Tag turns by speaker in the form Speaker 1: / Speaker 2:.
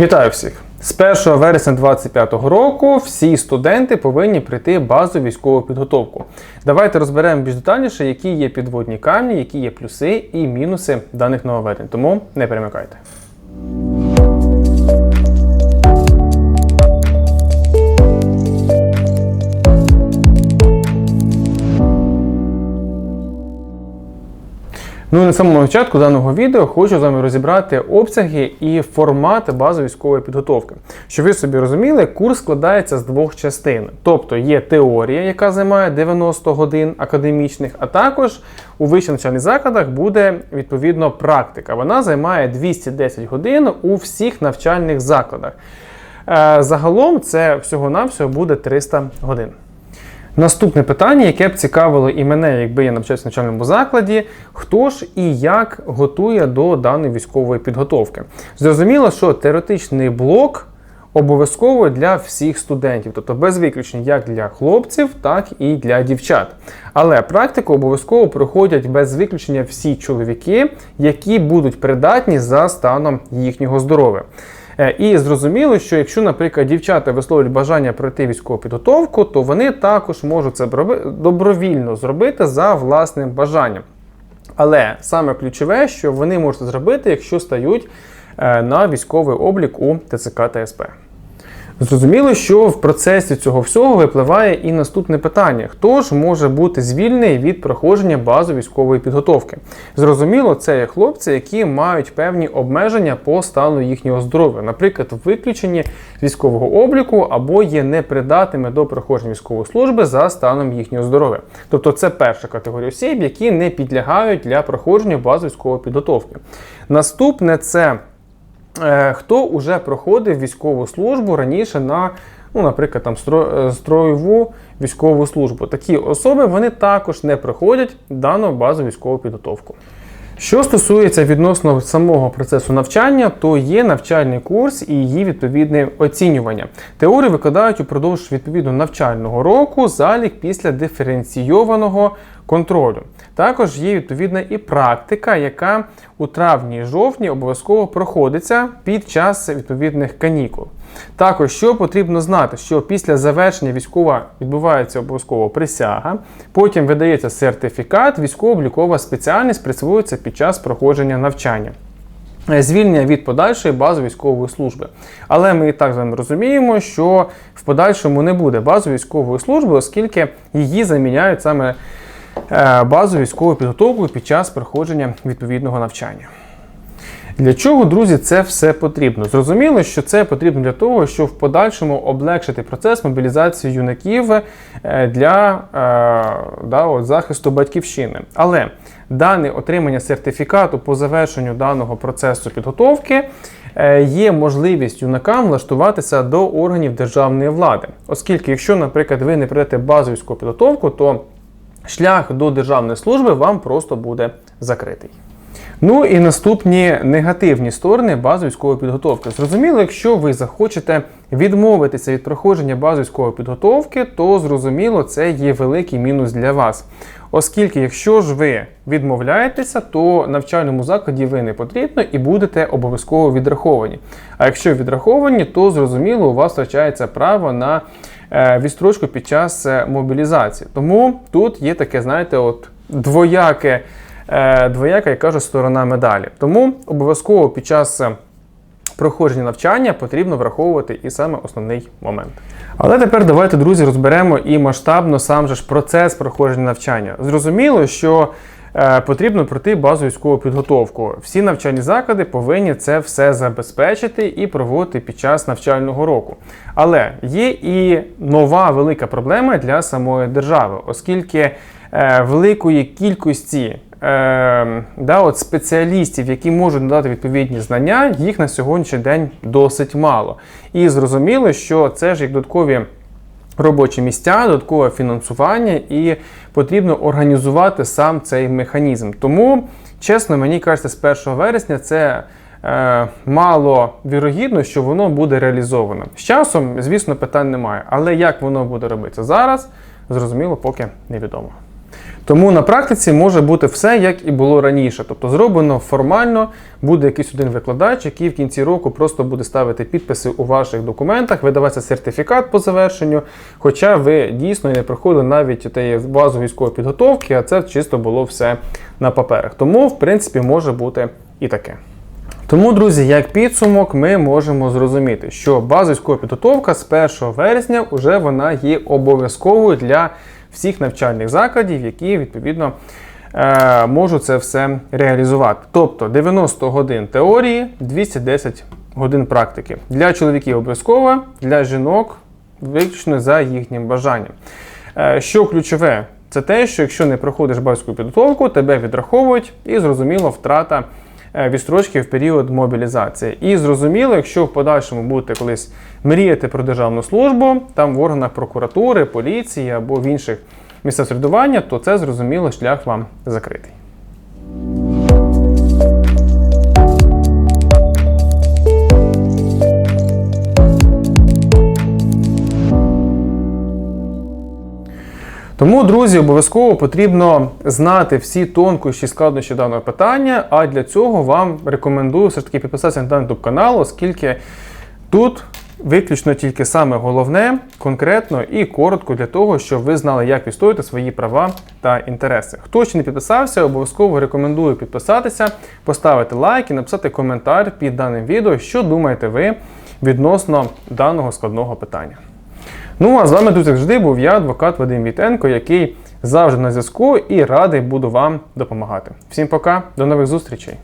Speaker 1: Вітаю всіх! З 1 вересня 2025 року всі студенти повинні прийти базу військову підготовку. Давайте розберемо більш детальніше, які є підводні камні, які є плюси і мінуси даних нововведень. Тому не перемикайте. Ну і на самому початку даного відео хочу з вами розібрати обсяги і формат базової військової підготовки. Щоб ви собі розуміли, курс складається з двох частин. Тобто є теорія, яка займає 90 годин академічних, а також у вищих навчальних закладах буде відповідно практика. Вона займає 210 годин у всіх навчальних закладах. Е, Загалом це всього-навсього буде 300 годин. Наступне питання, яке б цікавило і мене, якби я навчався в навчальному закладі, хто ж і як готує до даної військової підготовки. Зрозуміло, що теоретичний блок обов'язково для всіх студентів, тобто без виключень як для хлопців, так і для дівчат. Але практику обов'язково проходять без виключення всі чоловіки, які будуть придатні за станом їхнього здоров'я. Е, І зрозуміло, що якщо, наприклад, дівчата висловлюють бажання пройти військову підготовку, то вони також можуть це добровільно зробити за власним бажанням. Але саме ключове, що вони можуть зробити, якщо стають е, на військовий облік у ТЦК та СП. Зрозуміло, що в процесі цього всього випливає і наступне питання: хто ж може бути звільнений від проходження базової військової підготовки? Зрозуміло, це є хлопці, які мають певні обмеження по стану їхнього здоров'я, наприклад, виключені з військового обліку або є непридатними до проходження військової служби за станом їхнього здоров'я. Тобто це перша категорія осіб, які не підлягають для проходження базової військової підготовки. Наступне це хто вже проходив військову службу раніше на, ну, наприклад, там е, строєву військову службу. Такі особи вони також не проходять дану базову військову підготовку. Що стосується відносно самого процесу навчання, то є навчальний курс і її відповідне оцінювання. Теорію викладають упродовж відповідно навчального року залік після диференційованого контролю. Також є відповідна і практика, яка у травні і жовтні обов'язково проходиться під час відповідних канікул. Також що потрібно знати, що після завершення військова відбувається обов'язково присяга, потім видається сертифікат, військово-облікова спеціальність присвоюється під час проходження навчання. Е, Звільнення від подальшої базової військової служби. Але ми і так з вами розуміємо, що в подальшому не буде базової військової служби, оскільки її заміняють саме е, базовою військовою підготовкою під час проходження відповідного навчання. Для чого, друзі, це все потрібно? Зрозуміло, що це потрібно для того, щоб в подальшому облегшити процес мобілізації юнаків е, для е, да, от, захисту батьківщини. Але дане отримання сертифікату по завершенню даного процесу підготовки є можливість юнакам влаштуватися до органів державної влади. Оскільки, якщо, наприклад, ви не пройдете базову військову підготовку, то шлях до державної служби вам просто буде закритий. Ну і наступні негативні сторони базової військової підготовки. Зрозуміло, якщо ви захочете відмовитися від проходження базової військової підготовки, то зрозуміло, це є великий мінус для вас. Оскільки, якщо ж ви відмовляєтеся, то навчальному закладі ви не потрібно і будете обов'язково відраховані. А якщо відраховані, то зрозуміло, у вас втрачається право на відстрочку під час е, мобілізації. Тому тут є таке, знаєте, от двояке е, двояка, як кажуть, сторона медалі. Тому обов'язково під час е, проходження навчання потрібно враховувати і саме основний момент. Але тепер давайте, друзі, розберемо і масштабно сам же ж процес проходження навчання. Зрозуміло, що е, потрібно пройти базову військову підготовку. Всі навчальні заклади повинні це все забезпечити і проводити під час навчального року. Але є і нова велика проблема для самої держави, оскільки е, великої кількості е, да, от спеціалістів, які можуть надати відповідні знання, їх на сьогоднішній день досить мало. І зрозуміло, що це ж як додаткові робочі місця, додаткове фінансування, і потрібно організувати сам цей механізм. Тому, чесно, мені кажеться, з 1 вересня це. е, Мало вірогідно, що воно буде реалізовано. З часом, звісно, питань немає. Але як воно буде робитися зараз, зрозуміло, поки невідомо. Тому на практиці може бути все, як і було раніше. Тобто зроблено формально, буде якийсь один викладач, який в кінці року просто буде ставити підписи у ваших документах, видаватися сертифікат по завершенню. Хоча ви дійсно не проходили навіть тієї базу військової підготовки, а це чисто було все на паперах. Тому, в принципі, може бути і таке. Тому, друзі, як підсумок, ми можемо зрозуміти, що база військова підготовка з 1 вересня вже вона є обов'язковою для всіх навчальних закладів, які відповідно е, можуть це все реалізувати. Тобто 90 годин теорії, 210 годин практики. Для чоловіків обов'язково, для жінок виключно за їхнім бажанням. Е, Що ключове, це те, що якщо не проходиш базову підготовку, тебе відраховують і зрозуміло втрата відстрочки в період мобілізації. І зрозуміло, якщо в подальшому будете колись мріяти про державну службу, там в органах прокуратури, поліції або в інших місцях середування, то це зрозуміло шлях вам закритий. Тому, друзі, обов'язково потрібно знати всі тонкощі складнощі даного питання. А для цього вам рекомендую все ж таки підписатися на даний YouTube канал, оскільки тут виключно тільки саме головне, конкретно і коротко для того, щоб ви знали, як відстоювати свої права та інтереси. Хто ще не підписався, обов'язково рекомендую підписатися, поставити лайк і написати коментар під даним відео, що думаєте ви відносно даного складного питання. Ну а з вами тут завжди був я, адвокат Вадим Вітенко, який завжди на зв'язку і радий буду вам допомагати. Всім пока, до нових зустрічей!